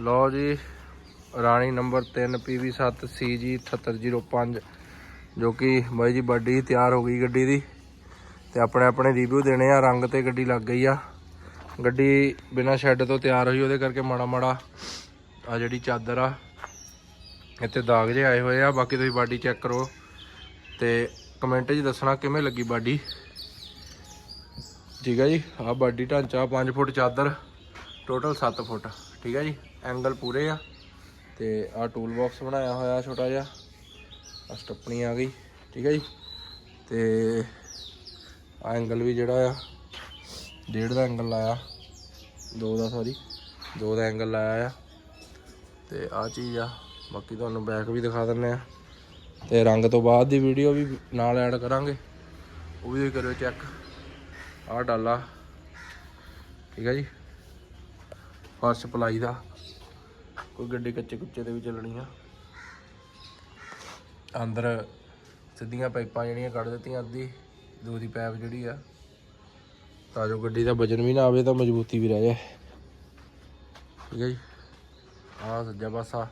ਲਓ ਜੀ, ਰਾਣੀ number 3 PV7 CG 7805 ਜੋ ਕਿ ਬਾਈ ਜੀ ਬਾਡੀ ਤਿਆਰ ਹੋ ਗਈ ਗੱਡੀ ਦੀ। ਤੇ ਆਪਣੇ ਆਪਣੇ ਰਿਵਿਊ ਦੇਣੇ ਆ, ਰੰਗ ਤੇ ਗੱਡੀ ਲੱਗ ਗਈ ਆ। ਗੱਡੀ ਬਿਨਾ ਸ਼ੈੱਡ ਤੋਂ ਤਿਆਰ ਹੋਈ, ਉਹਦੇ ਕਰਕੇ ਮਾੜਾ ਮਾੜਾ ਆ ਜਿਹੜੀ ਚਾਦਰ ਆ, ਇੱਥੇ ਦਾਗ ਜੇ ਆਏ ਹੋਏ ਆ। ਬਾਕੀ ਤੁਸੀਂ ਬਾਡੀ ਚੈੱਕ ਕਰੋ ਤੇ ਕਮੈਂਟ 'ਚ ਦੱਸਣਾ ਕਿਵੇਂ ਲੱਗੀ ਬਾਡੀ। ਠੀਕ ਹੈ ਜੀ ਆ ਬਾਡੀ ਢਾਂਚਾ 5 ਫੁੱਟ ਚਾਦਰ। ਟੋਟਲ 7 ਫੁੱਟ, ਠੀਕ ਹੈ ਜੀ? ਐਂਗਲ ਪੂਰੇ ਆ। ਤੇ ਆ ਟੂਲ ਬਾਕਸ ਬਣਾਇਆ ਹੋਇਆ ਛੋਟਾ ਜਿਹਾ। ਆ ਸਟੱਪਣੀ ਆ ਗਈ, ਠੀਕ ਹੈ ਜੀ? ਤੇ ਆ ਐਂਗਲ ਵੀ ਜਿਹੜਾ ਆ, ਡੇਢ ਦਾ ਐਂਗਲ ਲਾਇਆ। ਦੋ ਦਾ ਸੌਰੀ ਦੋ ਦਾ ਐਂਗਲ ਲਾਇਆ ਆ। ਤੇ ਆ ਚੀਜ਼ ਆ, ਬਾਕੀ ਤੁਹਾਨੂੰ ਬੈਕ ਵੀ ਦਿਖਾ ਦਿੰਨੇ ਆ। ਤੇ ਰੰਗ ਤੋਂ ਬਾਅਦ ਦੀ ਵੀਡੀਓ ਵੀ ਨਾਲ ਐਡ ਕਰਾਂਗੇ। ਉਹ ਵੀ ਕਰਿਓ ਚੈੱਕ ਆਹ ਡਾਲਾ, ਠੀਕ ਹੈ ਜੀ? ਫਰਸ਼ ਪਲਾਈ ਦਾ। ਕੋਈ ਗੱਡੀ ਕੱਚੇ ਕੁੱਚੇ ਤੇ ਵੀ ਚੱਲਣੀ ਆ। ਅੰਦਰ ਸਿੱਧੀਆਂ ਪਾਈਪਾਂ ਜਿਹੜੀਆਂ ਕੱਢ ਦਿੱਤੀਆਂ ਅੱਧੀ ਦੂਜੀ ਪਾਈਪ ਜਿਹੜੀ ਆ। ਤਾਂ ਜੋ ਗੱਡੀ ਦਾ ਵਜਨ ਵੀ ਨਾ ਆਵੇ ਤਾਂ ਮਜ਼ਬੂਤੀ ਵੀ ਰਹਿ ਜਾਏ। ਠੀਕ ਹੈ ਜੀ। ਆਹ ਸੱਜਾ ਪਾਸਾ।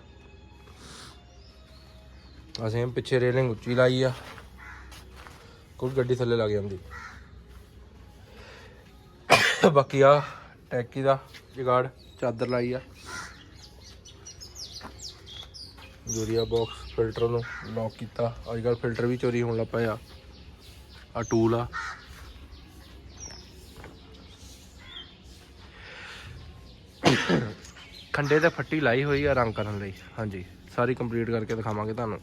ਅਸੀਂ ਪਿੱਛੇ ਰੇਲਿੰਗ ਉੱਚੀ ਲਾਈ ਆ। ਕੋਈ ਗੱਡੀ ਥੱਲੇ ਲੱਗ ਜਾਂਦੀ। ਬਾਕੀ ਆ ਟੈਕੀ ਦਾ ਜਗਾੜ। ਚਾਦਰ ਲਾਈ ਆ। ਯੂਰੀਆ ਬਾਕਸ ਫਿਲਟਰ ਨੂੰ ਲੌਕ ਕੀਤਾ। ਅੱਜ ਕੱਲ ਫਿਲਟਰ ਵੀ ਚੋਰੀ ਹੋਣ ਲੱਗ ਪਏ ਆ। ਆ ਟੂਲ ਆ। ਖੰਡੇ ਤੇ ਫੱਟੀ ਲਾਈ ਹੋਈ ਆ ਰੰਗ ਕਰਨ ਲਈ। ਹਾਂਜੀ ਸਾਰੀ ਕੰਪਲੀਟ ਕਰਕੇ ਦਿਖਾਵਾਂਗੇ ਤੁਹਾਨੂੰ।